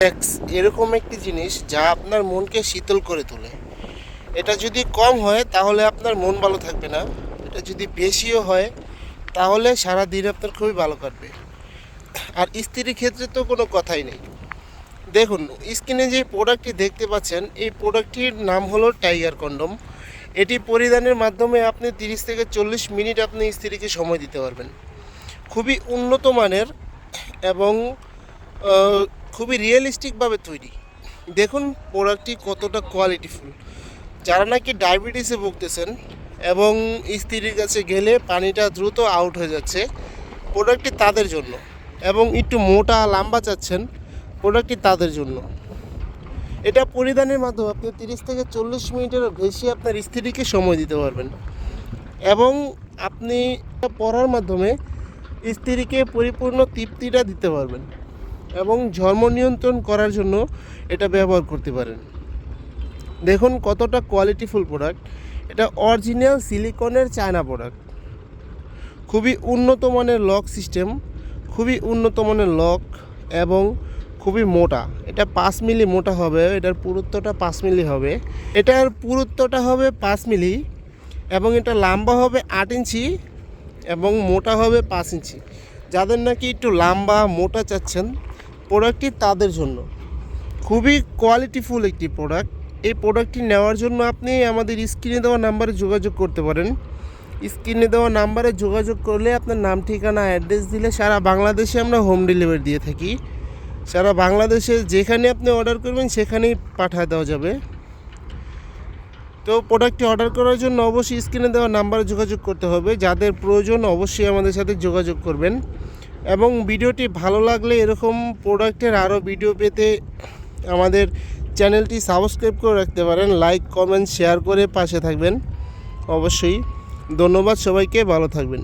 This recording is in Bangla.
রিল্যাক্স এরকম একটি জিনিস যা আপনার মনকে শীতল করে তোলে। এটা যদি কম হয়, তাহলে আপনার মন ভালো থাকবে না। এটা যদি বেশিও হয়, তাহলে সারা দিন আপনার খুবই ভালো কাটবে। আর স্ত্রীর ক্ষেত্রে তো কোনো কথাই নেই। দেখুন, স্ক্রিনে যে প্রোডাক্টটি দেখতে পাচ্ছেন, এই প্রোডাক্টটির নাম হলো টাইগার কন্ডম। এটি পরিধানের মাধ্যমে আপনি তিরিশ থেকে চল্লিশ মিনিট আপনি স্ত্রীকে সময় দিতে পারবেন। খুবই উন্নত মানের এবং খুবই রিয়েলিস্টিকভাবে তৈরি। দেখুন প্রোডাক্টটি কতটা কোয়ালিটিফুল যারা নাকি ডায়াবেটিসে ভুগতেছেন এবং স্ত্রীর কাছে গেলে পানিটা দ্রুত আউট হয়ে যাচ্ছে প্রোডাক্টটি তাদের জন্য। এবং একটু মোটা, লম্বা চাচ্ছেন প্রোডাক্টটি তাদের জন্য। এটা পরিধানের মাধ্যমে আপনি তিরিশ থেকে চল্লিশ মিনিটের বেশি আপনার স্ত্রীকে সময় দিতে পারবেন। এবং আপনি পরার মাধ্যমে স্ত্রীকে পরিপূর্ণ তৃপ্তিটা দিতে পারবেন। এবং ঝর্ম নিয়ন্ত্রণ করার জন্য এটা ব্যবহার করতে পারেন। দেখুন কতটা কোয়ালিটিফুল প্রোডাক্ট এটা অরিজিনাল সিলিকনের চায়না প্রোডাক্ট খুবই উন্নত মানের লক সিস্টেম খুবই উন্নত মানের লক এবং খুবই মোটা। এটা পাঁচ মিলি মোটা হবে, এটার পুরুত্বটা পাঁচ মিলি হবে। এটার পুরুত্বটা হবে পাঁচ মিলি এবং এটা লম্বা হবে আট ইঞ্চি এবং মোটা হবে পাঁচ ইঞ্চি। যাদের নাকি একটু লম্বা, মোটা চাচ্ছেন প্রোডাক্টটি তাদের জন্য। খুবই কোয়ালিটিফুল একটি প্রোডাক্ট এই প্রোডাক্টটি নেওয়ার জন্য আপনি আমাদের স্ক্রিনে দেওয়া নাম্বারে যোগাযোগ করতে পারেন। স্ক্রিনে দেওয়া নাম্বারে যোগাযোগ করলে আপনার নাম, ঠিকানা অ্যাড্রেস দিলে সারা বাংলাদেশে আমরা হোম ডেলিভারি দিয়ে থাকি। সারা বাংলাদেশে যেখানে আপনি অর্ডার করবেন, সেখানেই পাঠিয়ে দেওয়া যাবে। তো প্রোডাক্টটি অর্ডার করার জন্য অবশ্যই স্ক্রিনে দেওয়া নাম্বারে যোগাযোগ করতে হবে। যাদের প্রয়োজন, অবশ্যই আমাদের সাথে যোগাযোগ করবেন। এবং ভিডিওটি ভালো লাগলে এরকম প্রোডাক্টের আরও ভিডিও পেতে আমাদের চ্যানেলটি সাবস্ক্রাইব করে রাখতে পারেন, লাইক, কমেন্ট, শেয়ার করে পাশে থাকবেন। অবশ্যই ধন্যবাদ সবাইকে, ভালো থাকবেন।